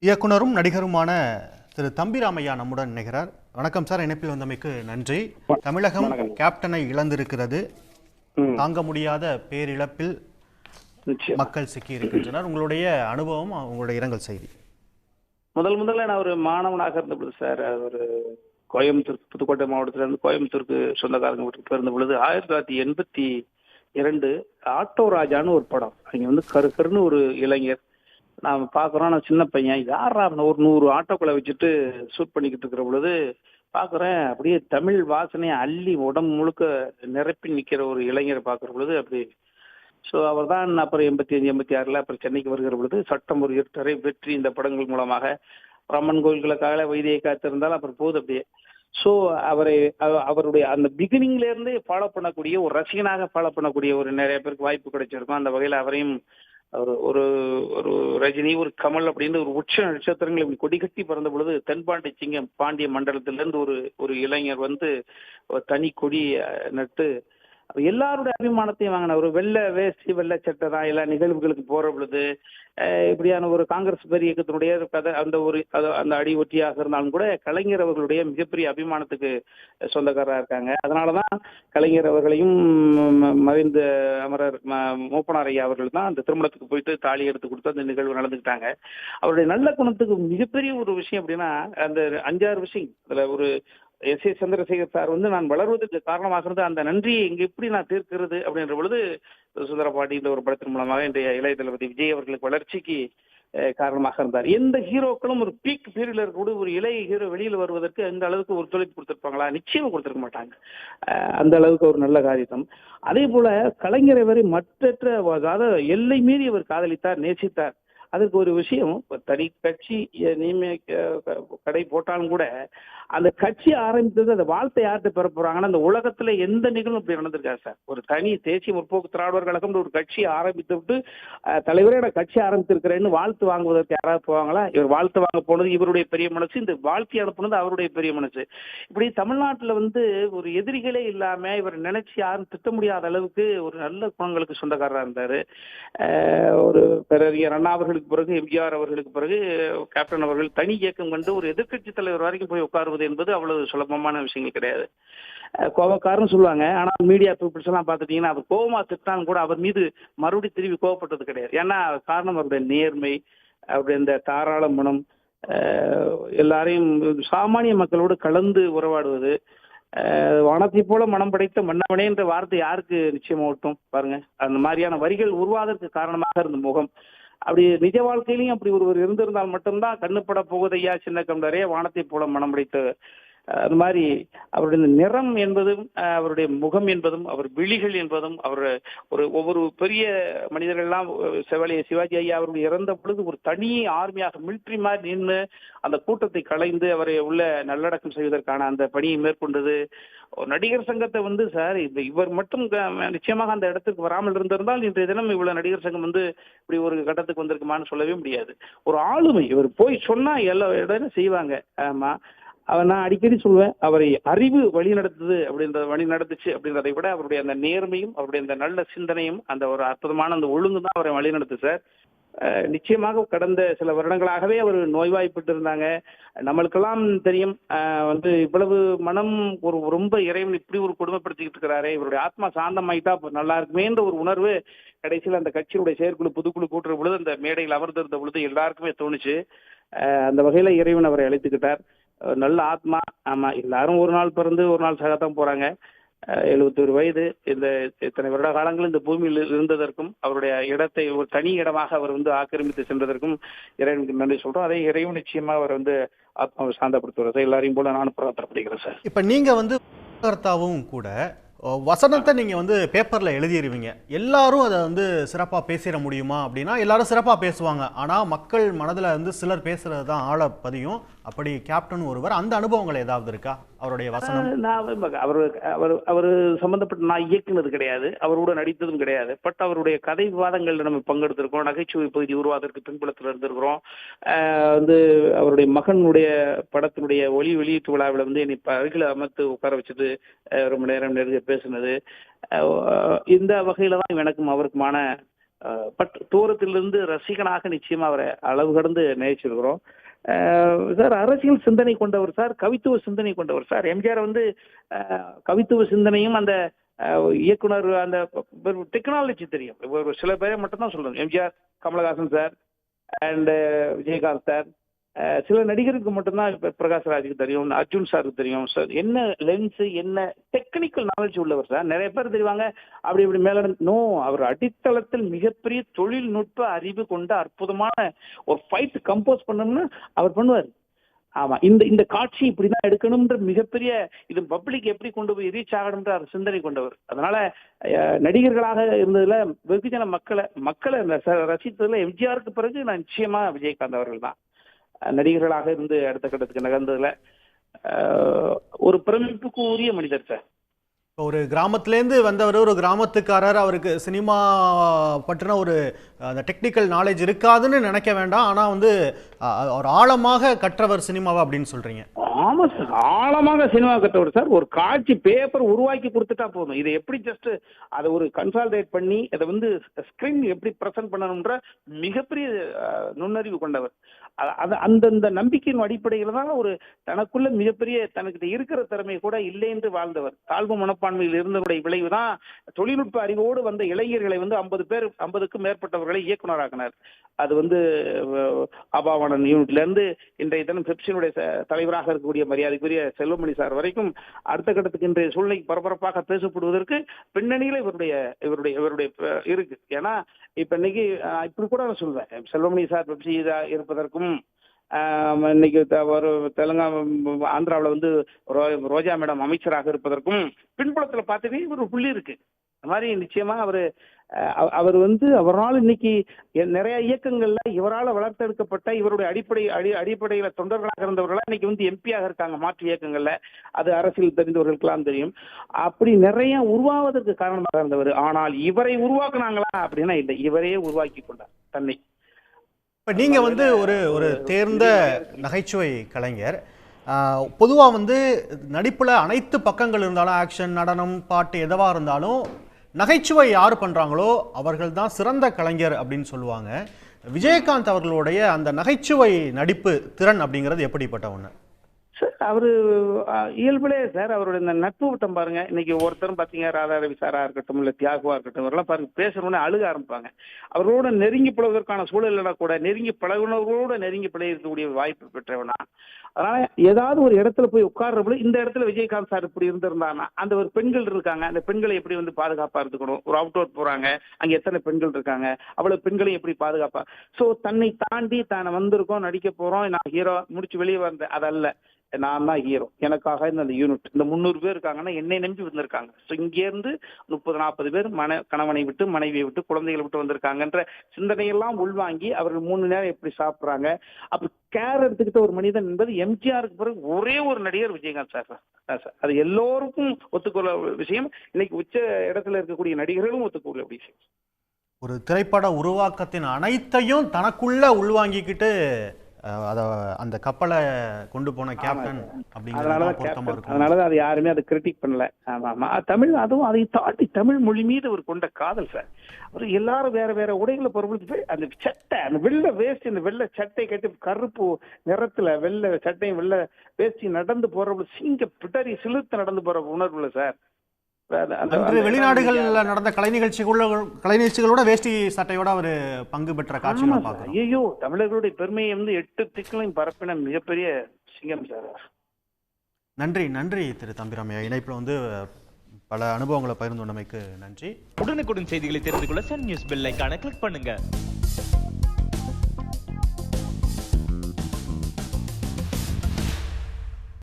இயக்குனரும் நடிகருமான திரு தம்பிராமையா நம்முடன் இணைகிறார். வணக்கம் சார் இணைப்பில் வந்தமைக்கு நன்றி. தமிழகம். கேப்டனை இழந்திருக்கிறது. தாங்க முடியாத பேரிழப்பில். மக்கள் சிக்கியிருக்கின்றனர். உங்களுடைய அனுபவம் உங்களுடைய இரங்கல் செய்தி. முதல் முதல்ல நான் ஒரு மாணவனாக இருந்த பொழுது சார் ஒரு கோயம்புத்தூர் புதுக்கோட்டை மாவட்டத்துல இருந்து கோயம்புத்தூருக்கு சொந்தக்காரங்க வீட்டுக்கு போயிருந்த பொழுது ஆயிரத்தி தொள்ளாயிரத்தி எண்பத்தி இரண்டு ஆட்டோ ராஜான்னு ஒரு படம். அங்க வந்து கரு கருன்னு ஒரு இளைஞர் நாம பாக்குறோம். நான் சின்ன பையன். யாரா ஒரு நூறு ஆட்டோக்களை வச்சுட்டு ஷூட் பண்ணிக்கிட்டு இருக்கிற பொழுது பாக்குறேன். அப்படியே தமிழ் வாசனையை அள்ளி உடம்பு முழுக்க நிரப்பி நிக்கிற ஒரு இளைஞரை பாக்குற பொழுது அப்படி. ஸோ அவர் தான் அப்புறம் எண்பத்தி அஞ்சு எண்பத்தி ஆறில் அப்புறம் சென்னைக்கு வருகிற பொழுது சட்டம் ஒரு இருட்டரை வெற்றி இந்த படங்கள் மூலமாக ரமன் கோயில்களுக்காக வைத்தியை காத்திருந்தால் அப்புறம் போகுது அப்படியே. ஸோ அவரை அவ- அவருடைய அந்த பிகினிங்ல இருந்தே ஃபாலோ பண்ணக்கூடிய ஒரு ரசிகனாக ஃபாலோ பண்ணக்கூடிய ஒரு நிறைய பேருக்கு வாய்ப்பு கிடைச்சிருக்கும். அந்த வகையில் அவரையும் ஒரு ஒரு ஒரு ரஜினி ஒரு கமல் அப்படின்னு ஒரு உச்ச நட்சத்திரங்கள் இப்படி கொடி கட்டி பறந்த பொழுது தென்பாண்டி சிங்கம் பாண்டிய மண்டலத்திலிருந்து ஒரு ஒரு இளைஞர் வந்து தனி கொடி நட்டு எல்லாருடைய அபிமானத்தையும் வாங்கின ஒரு வெள்ளை வேஷ்டி வெள்ளை சட்டை தான் எல்லா நிகழ்வுகளுக்கு போற பொழுது இப்படியான ஒரு காங்கிரஸ் பெரிய இயக்கத்தினுடைய கதை அந்த ஒரு அந்த அடி ஒட்டியாக இருந்தாலும் கூட கலைஞர் அவர்களுடைய மிகப்பெரிய அபிமானத்துக்கு சொந்தக்காரராக இருக்காங்க. அதனாலதான் கலைஞர் அவர்களையும் மறைந்த அமரர் ம- மூப்பனார் ஐயா அவர்கள் தான் அந்த திருமணத்துக்கு போயிட்டு தாலி எடுத்து கொடுத்து அந்த நிகழ்வு நடந்துக்கிட்டாங்க. அவருடைய நல்ல குணத்துக்கு மிகப்பெரிய ஒரு விஷயம் அப்படின்னா அந்த அஞ்சாறு விஷயம். அதுல ஒரு எஸ் ஏ சந்திரசேகர் சார் வந்து நான் வளர்வதற்கு காரணமாக அந்த நன்றியை இங்க எப்படி நான் தீர்க்கிறது அப்படின்ற பொழுது சுந்தரபாட்டின்ற ஒரு படத்தின் மூலமாக இன்றைய இளைய தளபதி விஜய் அவர்களுக்கு வளர்ச்சிக்கு காரணமாக இருந்தார். எந்த ஹீரோக்களும் ஒரு பீக் பீரியட்ல இருக்கக்கூடிய ஒரு இளைய ஹீரோ வெளியில வருவதற்கு எந்த அளவுக்கு ஒத்துழைப்பு கொடுத்திருப்பாங்களா? நிச்சயம் கொடுத்துருக்க மாட்டாங்க. அந்த அளவுக்கு ஒரு நல்ல காரியம் அதே போல கலைஞரை வரை மற்றற்ற அதாவது எல்லை மீறி அவர் காதலித்தார் நேசித்தார். அதுக்கு ஒரு விஷயம் தனி கட்சி அஹ், நியமிக்க கடை போட்டாலும் கூட அந்த கட்சி ஆரம்பித்தது அந்த வாழ்த்தை யார்கிட்ட பெற போறாங்கன்னா அந்த உலகத்துல எந்த நிகழ்வும் இப்படி நடந்திருக்காரு சார். ஒரு தனி தேசிய முற்போக்கு திராவிடர் கழகம் ஒரு கட்சி ஆரம்பித்து விட்டு தலைவரே நான் கட்சி ஆரம்பித்திருக்கிறேன்னு வாழ்த்து வாங்குவதற்கு யாராவது போவாங்களா? இவர் வாழ்த்து வாங்க போனது இவருடைய பெரிய மனசு இந்த வாழ்த்தி அனுப்புனது அவருடைய பெரிய மனசு. இப்படி தமிழ்நாட்டுல வந்து ஒரு எதிரிகளே இல்லாம இவர் நினைச்சு யாரும் திட்ட முடியாத அளவுக்கு ஒரு நல்ல குணங்களுக்கு சொந்தக்காரரா இருந்தாரு. ஒரு பேரறிஞர் அண்ணா அவர்களுக்கு பிறகு எம்ஜிஆர் அவர்களுக்கு பிறகு கேப்டன் அவர்கள் தனி இயக்கம் கண்டு ஒரு எதிர்க்கட்சி தலைவர் வரைக்கும் போய் உட்காருவது என்பது அவ்வளவு சுலபமான விஷயங்கள் கிடையாது. கோபக்காரன்னு சொல்லுவாங்க. ஆனால் மீடியா பீப்புள்ஸ் எல்லாம் பார்த்துட்டீங்கன்னா அவர் கோபமா திட்டாலும் கூட அவர் மீது மறுபடியும் திரும்பி கோவப்பட்டது கிடையாது. ஏன்னா காரணம் அவருடைய நேர்மை அவருடைய இந்த தாராள மனம் எல்லாரையும் சாமானிய மக்களோடு கலந்து உறவாடுவது வனத்தை போல மனம் படைத்த மன்னவனே என்ற வார்த்தை யாருக்கு நிச்சயமாகட்டும் பாருங்க. அந்த மாதிரியான வரிகள் உருவாதற்கு காரணமாக இருந்த முகம். அப்படி நிஜ வாழ்க்கையிலையும் அப்படி ஒருவர் இருந்திருந்தால் மட்டும்தான் கண்ணுப்பட போகுதையா சின்ன கம்பரே வானத்தை போல மனம் முடித்து அது மாதிரி அவருடைய நிறம் என்பதும் அவருடைய முகம் என்பதும் அவர் விழிகள் என்பதும் அவர் ஒரு ஒவ்வொரு பெரிய மனிதர்கள்லாம் செவலிய சிவாஜி ஐயா அவர்கள் இறந்த பொழுது ஒரு தனி ஆர்மியாக மிலிட்ரி மாதிரி நின்று அந்த கூட்டத்தை கலைந்து அவரை உள்ள நல்லடக்கம் செய்வதற்கான அந்த பணியை மேற்கொண்டது. ஒரு நடிகர் சங்கத்தை வந்து சார் இந்த இவர் மட்டும் நிச்சயமாக அந்த இடத்துக்கு வராமல் இருந்திருந்தால் இன்றைய தினம் இவ்வளவு நடிகர் சங்கம் வந்து இப்படி ஒரு கட்டத்துக்கு வந்திருக்குமான்னு சொல்லவே முடியாது. ஒரு ஆளுமை இவர் போய் சொன்னா எல்லா இடமும் செய்வாங்க. ஆமா. அவர் நான் அடிக்கடி சொல்லுவேன் அவரை அறிவு வழி நடத்துது அப்படின்றத வழி நடத்துச்சு அப்படின்றதை விட அவருடைய அந்த நேர்மையும் அவருடைய அந்த நல்ல சிந்தனையும் அந்த ஒரு அற்புதமான அந்த ஒழுங்கு தான் அவரை வழி நடத்து சார். நிச்சயமாக கடந்த சில வருடங்களாகவே அவர் நோய்வாய்ப்பட்டு இருந்தாங்க நம்மளுக்கெல்லாம் தெரியும் வந்து இவ்வளவு மனம் ஒரு ரொம்ப இறைவன் இப்படி ஒரு கொடுமைப்படுத்திக்கிட்டு இருக்கிறாரே இவருடைய ஆத்மா சாந்தமாயிட்டா நல்லா இருக்குமேன்ற ஒரு உணர்வு கடைசியில் அந்த கட்சியுடைய செயற்குழு புதுக்குழு கூட்டுற பொழுது அந்த மேடையில் அமர்ந்திருந்த பொழுது எல்லாருக்குமே தோணுச்சு. அந்த வகையில இறைவன் அவரை அழைத்துக்கிட்டார். நல்ல ஆத்மா. ஆமா எல்லாரும் ஒரு நாள் பிறந்து ஒரு நாள் சகத்தான் போறாங்க. எழுபத்தொரு வயது. இந்த இத்தனை வருட காலங்கள் இந்த பூமியில் இருந்ததற்கும் அவருடைய இடத்தை ஒரு தனி இடமாக அவர் வந்து ஆக்கிரமித்து சென்றதற்கும் இறைவனுக்கு நன்றி சொல்றோம். அதே இறைவன் நிச்சயமா அவர் வந்து ஆத்மாவை சாந்தப்படுத்துவார். எல்லாரையும் போல நானும் பிரார்த்தனைப்படுகிறேன் சார். இப்ப நீங்க வந்து கூட வசனத்தை நீங்கள் வந்து பேப்பரில் எழுதிடுவீங்க எல்லாரும் அதை வந்து சிறப்பாக பேசிட முடியுமா அப்படின்னா எல்லாரும் சிறப்பாக பேசுவாங்க. ஆனால் மக்கள் மனதில் வந்து சிலர் பேசுகிறது தான் ஆழ பதியும். அப்படி கேப்டன் ஒருவர் அந்த அனுபவங்கள் ஏதாவது இருக்கா? அவருடைய வசனம். நான் அவர் அவர் அவர் சம்பந்தப்பட்ட நான் இயக்குனது கிடையாது. அவரோட நடித்ததும் கிடையாது. பட் அவருடைய கதை விவாதங்கள்ல நம்ம பங்கெடுத்திருக்கோம் நகைச்சுவை பகுதி உருவாதற்கு பின்புலத்தில் இருந்திருக்கிறோம். வந்து அவருடைய மகனுடைய படத்தினுடைய ஒளி வெளியீட்டு விழாவில் வந்து என்னை அருகில் அமர்த்து உட்கார வச்சது ரொம்ப நேரம் நெருங்க பேசுனது. இந்த வகையில தான் எனக்கும் அவருக்குமான பட் தூரத்திலிருந்து ரசிகனாக நிச்சயமா அவரை அளவு கடந்து நேசிச்சிருக்கிறோம். சார் அரசியல் சிந்தனை கொண்டவர் சார் கவித்துவ சிந்தனை கொண்டவர் சார். எம்ஜிஆர் வந்து கவித்துவ சிந்தனையும் அந்த இயக்குனர் அந்த டெக்னாலஜி தெரியும். ஒரு சில பேரை மட்டும்தான் சொல்லணும். MGR Kamalhaasan sir and Vijayakanth sir. சில நடிகருக்கு மட்டும்தான் இப்ப பிரகாஷ் ராஜுக்கு தெரியும் அர்ஜுன் சாருக்கு தெரியும். சார் என்ன லென்ஸ் என்ன டெக்னிக்கல் நாலேஜ் உள்ளவர் சார்? நிறைய பேர் தெரிவாங்க அப்படி இப்படி மேல நோ அவர் அடித்தளத்தில் மிகப்பெரிய தொழில்நுட்ப அறிவு கொண்ட அற்புதமான ஒரு ஃபைட் கம்போஸ் பண்ணணும்னு அவர் பண்ணுவார். ஆமா இந்த இந்த காட்சி இப்படிதான் எடுக்கணும்ன்ற மிகப்பெரிய இது பப்ளிக் எப்படி கொண்டு போய் ரீச் ஆகணும்ன்ற அவர் சிந்தனை கொண்டவர். அதனால நடிகர்களாக இருந்ததுல வெகுஜன மக்களை மக்களை ரசித்ததுல எம்ஜிஆருக்கு பிறகு நான் நிச்சயமா விஜயகாந்த் அவர்கள் தான். நடிகர்களாக இருந்து அடுத்த கட்டத்துக்கு நகர்ந்ததுல ஒரு பிரமிப்புக்கு உரிய மனிதர் சார். ஒரு கிராமத்துலேருந்து வந்தவர் ஒரு கிராமத்துக்காரர் அவருக்கு சினிமா பற்றின ஒரு அந்த டெக்னிக்கல் நாலேஜ் இருக்காதுன்னு நினைக்க வேண்டாம். ஆனால் வந்து ஒரு ஆழமாக கற்றவர் சினிமாவா அப்படின்னு சொல்றீங்க? ஆமா சார் ஆழமாக சினிமா கட்டவர் சார் ஒரு காட்சி பேப்பர் உருவாக்கி கொடுத்துட்டா போதும் இதை எப்படி ஜஸ்ட் அதை ஒரு கன்சால்டேட் பண்ணி அதை வந்து ஸ்கிரீன் எப்படி ப்ரெசென்ட் பண்ணணும்ன்ற மிகப்பெரிய நுண்ணறிவு கொண்டவர் அது அந்தந்த நம்பிக்கையின் அடிப்படையில் தான் ஒரு தனக்குள்ள மிகப்பெரிய தனக்கிட்ட இருக்கிற திறமை கூட இல்லை என்று வாழ்ந்தவர் தாழ்வு மனப்பான்மையில் இருந்தவருடைய விளைவு தான் தொழில்நுட்ப அறிவோடு வந்த இளைஞர்களை வந்து ஐம்பது பேர் ஐம்பதுக்கும் மேற்பட்டவர்களை இயக்குநராக்கினார் அது வந்து அஹ், யூனிட்ல இருந்து இன்றைய தினம் பெப்சினுடைய தலைவராக தலைவராக இருக்கக்கூடிய மரியாதைக்குரிய செல்வமணி சார் வரைக்கும் அடுத்த கட்டத்துக்கு இன்றைய சூழ்நிலை பரபரப்பாக பேசப்படுவதற்கு பின்னணியில இவருடைய இவருடைய இவருடைய இருக்கு. ஏன்னா இப்ப இன்னைக்கு இப்படி கூட நான் சொல்வேன். செல்வமணி சார் பெப்சி இதா இருப்பதற்கும் இன்னைக்கு ஒரு தெலுங்கானா ஆந்திராவில் வந்து ரோ- ரோஜா மேடம் அமைச்சராக இருப்பதற்கும் பின்புலத்துல பார்த்தீங்கன்னா ஒரு புள்ளி இருக்கு. அந்த மாதிரி நிச்சயமா அவரு அவர் வந்து அவரால் இன்னைக்கு நிறைய இயக்கங்கள்ல இவரால் வளர்த்தெடுக்கப்பட்ட இவருடைய அடிப்படை அடி அடிப்படையில தொண்டர்களாக இருந்தவர்களா இன்னைக்கு வந்து எம்பியாக இருக்காங்க மாற்று இயக்கங்கள்ல. அது அரசியல் தெரிந்தவர்களுக்கெல்லாம் தெரியும். அப்படி நிறைய உருவாவதற்கு காரணமாக இருந்தவர். ஆனால் இவரை உருவாக்குனாங்களா அப்படின்னா இல்லை. இவரே உருவாக்கி கொண்டார். தன்னை. இப்போ நீங்கள் வந்து ஒரு ஒரு தேர்ந்த நகைச்சுவை கலைஞர். பொதுவாக வந்து நடிப்பில் அனைத்து பக்கங்கள் இருந்தாலும் ஆக்ஷன் நடனம் பாட்டு எதுவாக இருந்தாலும் நகைச்சுவை யார் பண்ணுறாங்களோ அவர்கள் தான் சிறந்த கலைஞர் அப்படின்னு சொல்லுவாங்க. விஜயகாந்த் அவர்களுடைய அந்த நகைச்சுவை நடிப்பு திறன் அப்படிங்கிறது எப்படிப்பட்ட ஒன்று சார் அவரு இயல்புலே சார் அவருடைய இந்த நட்பு விட்டம் பாருங்க. இன்னைக்கு ஒருத்தரும் பாத்தீங்க ராதா ரவி சாரா இருக்கட்டும் இல்ல தியாகுவா இருக்கட்டும் இவரெல்லாம் பாருங்க பேசுறவனே அழுக ஆரம்பிப்பாங்க. அவரோட நெருங்கி பழகுவதற்கான சூழல் இல்லைனா கூட நெருங்கி பழகுனவர்களோட நெருங்கி பழகக்கூடிய வாய்ப்பு பெற்றவனா அதனால ஏதாவது ஒரு இடத்துல போய் உட்கார்றப்போ இந்த இடத்துல விஜயகாந்த் சார் இப்படி இருந்திருந்தாங்கன்னா அந்த ஒரு பெண்கள் இருக்காங்க அந்த பெண்களை எப்படி வந்து பாதுகாப்பா இருந்துக்கணும்? ஒரு அவுட் அவுட் போறாங்க அங்க எத்தனை பெண்கள் இருக்காங்க? அவ்வளவு பெண்களையும் எப்படி பாதுகாப்பா? சோ தன்னை தாண்டி தானே வந்திருக்கோம் நடிக்க போறோம் நான் ஹீரோ முடிச்சு வெளியே வந்தேன். அதல்ல நான் தான் ஹீரோ எனக்காக இந்த யூனிட் இந்த முந்நூறு பேர் இருக்காங்கன்னா என்னை நம்பி வந்திருக்காங்க. ஸோ இங்கேருந்து முப்பது நாற்பது பேர் மன கணவனை விட்டு மனைவியை விட்டு குழந்தைகளை விட்டு வந்திருக்காங்கன்ற சிந்தனையெல்லாம் உள்வாங்கி அவர்கள் மூணு நேரம் எப்படி சாப்பிட்றாங்க? அப்படி கேர் எடுத்துக்கிட்ட ஒரு மனிதன் என்பது எம்ஜிஆருக்கு பிறகு ஒரே ஒரு நடிகர் விஜயகாந்த் சார் சார் சார். அது எல்லோருக்கும் ஒத்துக்கொள்ள விஷயம். இன்னைக்கு உச்ச இடத்துல இருக்கக்கூடிய நடிகர்களும் ஒத்துக்கொள்ள விஷயம். ஒரு திரைப்பட உருவாக்கத்தின் அனைத்தையும் தனக்குள்ள உள்வாங்கிக்கிட்டு அத அந்த கப்பலை கொண்டு போன கேப்டன் அப்படிங்கிறது அதனாலதான் அது யாருமே அதை கிரிட்டிக் பண்ணல. ஆமா தமிழ் அதுவும் அதை தாண்டி தமிழ் மொழி மீது அவர் கொண்ட காதல் சார். அவர் எல்லாரும் வேற வேற உடைகளை பொறுப்பு அந்த சட்டை அந்த வெள்ளை வேஷ்டி அந்த வெள்ளை சட்டை கட்டி கருப்பு நிறத்துல வெள்ளை சட்டையும் வெள்ளை வேஷ்டி நடந்து போறவங்க சிங்க பிடரி சிலுத்து நடந்து போற உணர்வுல சார். அன்று வெளிநாடுகள்ல நடந்த கலை நிகழ்ச்சிகள கலை நிகழ்ச்சிகளோட வேஷ்டி சட்டையோட அவர் பங்கு பெற்ற. பார்க்கிறோம். ஐயோ தமிழர்களுடைய பெருமையை வந்து எட்டு திக்களையும் பரப்பின மிகப்பெரிய சிங்கம் சார். நன்றி நன்றி திரு தம்பிராமையா. இணைப்பில் வந்து பல அனுபவங்களை பகிர்ந்து கொண்டமைக்கு நன்றி. உடனுக்குடன் செய்திகளை தெரிந்து கொள்ள சன் நியூஸ் பெல் ஐகானை கிளிக் பண்ணுங்க.